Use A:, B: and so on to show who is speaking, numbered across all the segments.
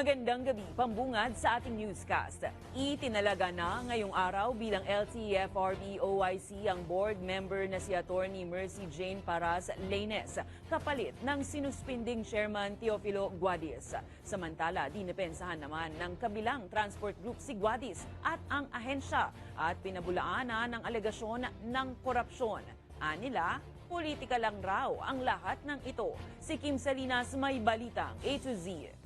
A: Magandang gabi, pambungad sa ating newscast. Itinalaga na ngayong araw bilang LTFRB OIC ang board member na si Attorney Mercy Jane Paras Laines, kapalit ng sinuspinding chairman Teofilo Guadis. Samantala, dinipensahan naman ng kabilang transport group si Guadis at ang ahensya at pinabulaanan ng alegasyon ng korupsyon. Anila, politika lang raw ang lahat ng ito. Si Kim Salinas may balitang A to Z.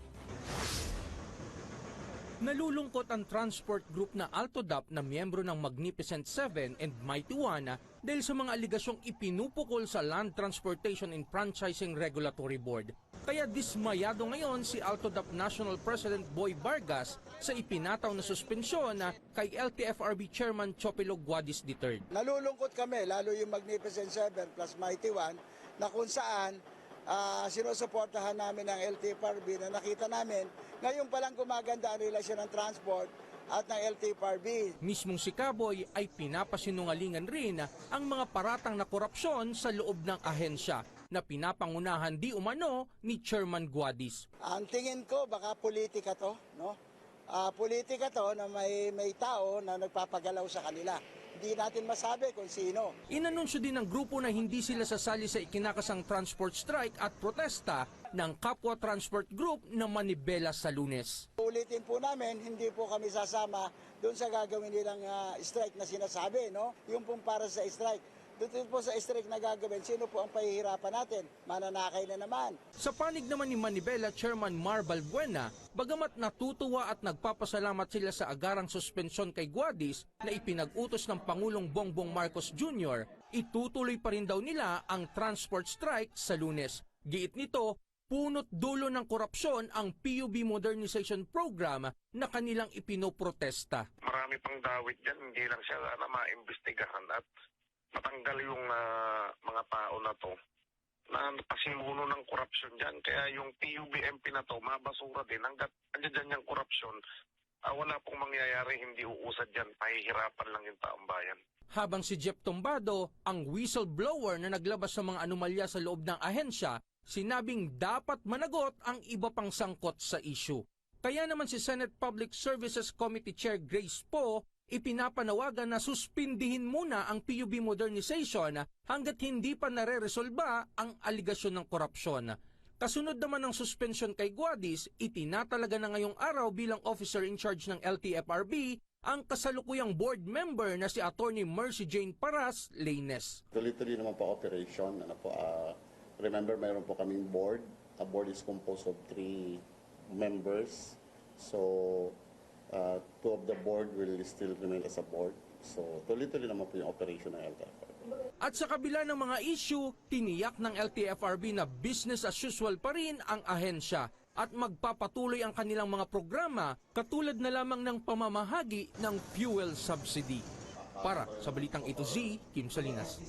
B: Nalulungkot ang transport group na Altodap na miyembro ng Magnificent Seven and Mighty One dahil sa mga aligasyong ipinupukol sa Land Transportation and Franchising Regulatory Board. Kaya dismayado ngayon si Altodap National President Boy Vargas sa ipinataw na suspensyon kay LTFRB Chairman Chopilo Guadis III.
C: Nalulungkot kami, lalo yung Magnificent Seven plus Mighty One, na kung saan ah, sinusuportahan namin ang LTFRB na nakita namin, ngayon palang gumaganda ang relasyon ng transport at ng LTFRB.
B: Mismong si Kaboy ay pinapasinungalingan rin ang mga paratang na korupsyon sa loob ng ahensya na pinapangunahan di umano ni Chairman Guadis.
C: Ang tingin ko, baka politika to, no? Ah, politika to na may, may tao na nagpapagalaw sa kanila. Hindi natin masabi kung sino.
B: Inanunsyo din ng grupo na hindi sila sasali sa ikinakasang transport strike at protesta ng Kapwa Transport Group na manibela sa lunes.
C: Ulitin po namin, hindi po kami sasama doon sa gagawin nilang ah, strike na sinasabi, no? Yung pong para sa strike. Doon po sa strike na gagawin, sino po ang pahihirapan natin? Mananakay na naman.
B: Sa panig naman ni Manibela Chairman Mar Balbuena, bagamat natutuwa at nagpapasalamat sila sa agarang suspensyon kay Guadis na ipinag-utos ng Pangulong Bongbong Marcos Jr., itutuloy pa rin daw nila ang transport strike sa lunes. Giit nito, punot dulo ng korupsyon ang PUB Modernization Program na kanilang ipinoprotesta.
D: marami pang dawit dyan, hindi lang siya na maimbestigahan at matanggal yung ah, mga tao na to na pasimuno ng korupsyon dyan. Kaya yung PUBMP na to, mabasura din. Hanggat andyan dyan yung korupsyon, ah, wala pong mangyayari, hindi uusad dyan. Pahihirapan lang yung taong bayan.
B: Habang si Jeff Tombado, ang whistleblower na naglabas ng mga anomalya sa loob ng ahensya, sinabing dapat managot ang iba pang sangkot sa issue. Kaya naman si Senate Public Services Committee Chair Grace Poe ipinapanawagan na suspindihin muna ang PUB modernization hanggat hindi pa nare-resolba ang aligasyon ng korupsyon. Kasunod naman ng suspension kay Guadis, itinatalaga na ngayong araw bilang officer in charge ng LTFRB ang kasalukuyang board member na si Attorney Mercy Jane Paras Laines.
E: Tuloy-tuloy naman po operation. Ano po, ah, remember, mayroon po kaming board. A board is composed of three members. So, uh, two of the board will still remain as a board. So, tuloy-tuloy naman po yung operation ng LTFR.
B: At sa kabila ng mga issue, tiniyak ng LTFRB na business as usual pa rin ang ahensya at magpapatuloy ang kanilang mga programa katulad na lamang ng pamamahagi ng fuel subsidy. Para sa Balitang Ito Z, Kim Salinas.